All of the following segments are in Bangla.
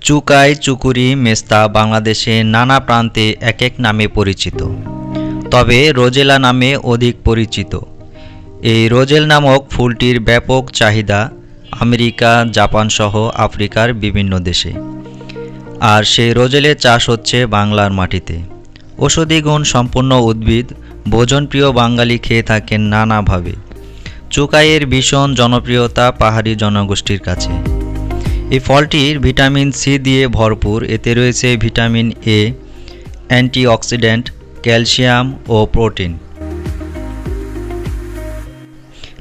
চুকাই, চুকুরি, মেস্তা বাংলাদেশে নানা প্রান্তে এক এক নামে পরিচিত। তবে রোজেলা নামে অধিক পরিচিত। এই রোজেল নামক ফুলটির ব্যাপক চাহিদা আমেরিকা, জাপান সহ আফ্রিকার বিভিন্ন দেশে। আর সেই রোজেলের চাষ হচ্ছে বাংলার মাটিতে। ঔষধি গুণ সম্পন্ন উদ্ভিদ ভোজনপ্রিয় বাঙালি খেয়ে থাকেন নানাভাবে। চুকাইয়ের ভীষণ জনপ্রিয়তা পাহাড়ি জনগোষ্ঠীর কাছে। এই ফলটির ভিটামিন সি দিয়ে ভরপুর। এতে রয়েছে ভিটামিন এ, অ্যান্টিঅক্সিডেন্ট, ক্যালসিয়াম ও প্রোটিন।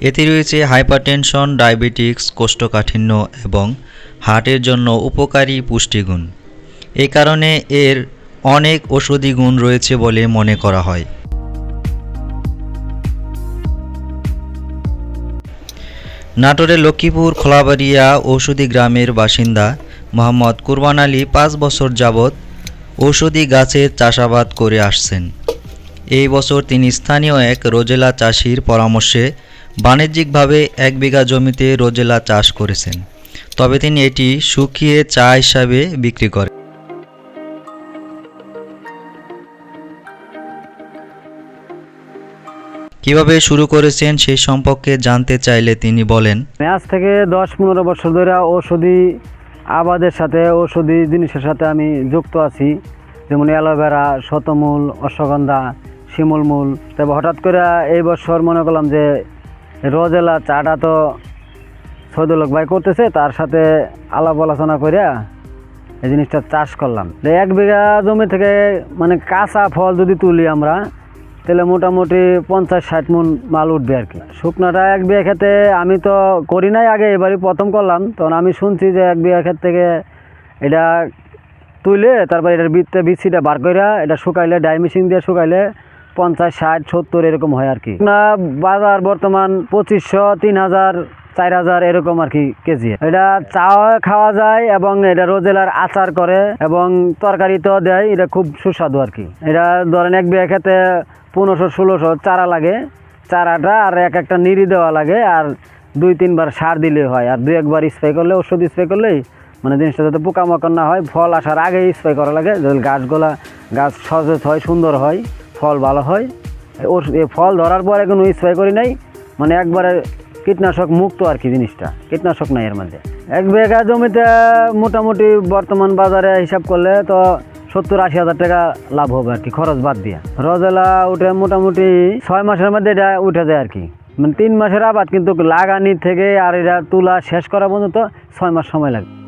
এতে রয়েছে হাইপারটেনশন, ডায়াবেটিক্স, কোষ্ঠকাঠিন্য এবং হার্টের জন্য উপকারী পুষ্টিগুণ। এই কারণে এর অনেক ওষুধি গুণ রয়েছে বলে মনে করা হয়। নাটোরের লক্ষ্মীপুর, খোলাবাড়িয়া ঔষধি গ্রামের বাসিন্দা মোহাম্মদ কুরবান আলী পাঁচ বছর যাবৎ ঔষধি গাছের চাষাবাদ করে আসছেন। এই বছর তিনি স্থানীয় এক রোজেলা চাষির পরামর্শে বাণিজ্যিকভাবে এক বিঘা জমিতে রোজেলা চাষ করেছেন। তবে তিনি এটি শুকিয়ে চা হিসাবে বিক্রি করেন। কীভাবে শুরু করেছেন সেই সম্পর্কে জানতে চাইলে তিনি বলেন। আজ থেকে দশ পনেরো বছর ধরে ঔষধি আবাদের সাথে, ঔষধি জিনিসের সাথে আমি যুক্ত আছি। যেমন অ্যালোভেরা শতমূল, অশ্বগন্ধা শিমুলমূল তবে হঠাৎ করে এই বছর মনে করলাম যে রোজেলা চাটা তো সৈদুলক ভাই করতেছে, তার সাথে আলাপ আলোচনা করিয়া এই জিনিসটা চাষ করলাম। এক বিঘা জমি থেকে মানে কাঁচা ফল যদি তুলি আমরা তাহলে মোটামুটি পঞ্চাশ, ষাট মন মাল উঠবে আর কি। শুকনাটা এক বিঘা খেতে আমি তো করি নাই, আগে এবারই প্রথম করলাম। তখন আমি শুনছি যে এক বিঘা খেত থেকে এটা তুলে তারপর এটার বিত্তে বিচিটা বার করে এটা শুকাইলে, ডাই মেশিন দিয়ে শুকাইলে পঞ্চাশ, ষাট, সত্তর এরকম হয় আর কি। না, বাজার বর্তমান পঁচিশশো, তিন হাজার চার হাজার এরকম আর কি কেজি। এটা চা খাওয়া যায় এবং এটা রোজেলার আচার করে এবং তরকারিতেও দেয়, এটা খুব সুস্বাদু আর কি। এটা ধরেন এক বিঘা খেতে পনেরোশো, ষোলোশো চারা লাগে। চারাটা আর এক একটা নিড়ি দেওয়া লাগে আর দুই, তিনবার সার দিলে হয়। আর দুই একবার স্প্রে করলে, ওষুধ স্প্রে করলেই মানে জিনিসটা যাতে পোকামাকড় না হয়, ফল আসার আগেই স্প্রে করা লাগে। যাতে গাছগুলা, গাছ সতেজ হয়, সুন্দর হয়, ফল ভালো হয়, ওর ফল ধরার পরে কোনো স্প্রে করি নাই। মানে একবারে কীটনাশক মুক্ত আর কি জিনিসটা, কীটনাশক নাই এর মধ্যে। এক বিঘা জমিতে মোটামুটি বর্তমান বাজারে হিসাব করলে তো সত্তর আশি হাজার টাকা লাভ হবে আর কি, খরচ বাদ দিয়ে। রজেলা উঠে মোটামুটি ছয় মাসের মধ্যে এটা উঠে যায় আর কি। মানে তিন মাসের আবাদ, কিন্তু লাগানি থেকে আর এটা তুলা শেষ করা পর্যন্ত ছয় মাস সময় লাগে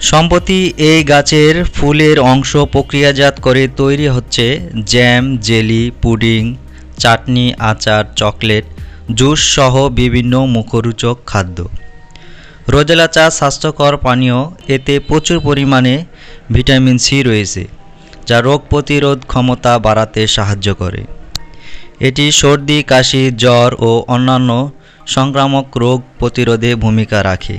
সম্প্রতি এই গাছের ফুলের অংশ প্রক্রিয়াজাত করে তৈরি হচ্ছে জ্যাম, জেলি, পুডিং, চাটনি, আচার, চকলেট, জুস সহ বিভিন্ন মুখরোচক খাদ্য। রোজেলা চা স্বাস্থ্যকর পানীয়, এতে প্রচুর পরিমাণে ভিটামিন সি রয়েছে, যা রোগ প্রতিরোধ ক্ষমতা বাড়াতে সাহায্য করে। এটি সর্দি, কাশি, জ্বর ও অন্যান্য সংক্রামক রোগ প্রতিরোধে ভূমিকা রাখে।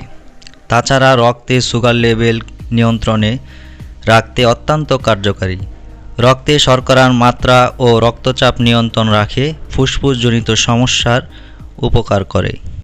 তাছাড়া রক্তে সুগার লেভেল নিয়ন্ত্রণে রাখতে অত্যন্ত কার্যকারী। রক্তে শর্করার মাত্রা ও রক্তচাপ নিয়ন্ত্রণ রাখে ফুসফুসজনিত সমস্যার উপকার করে।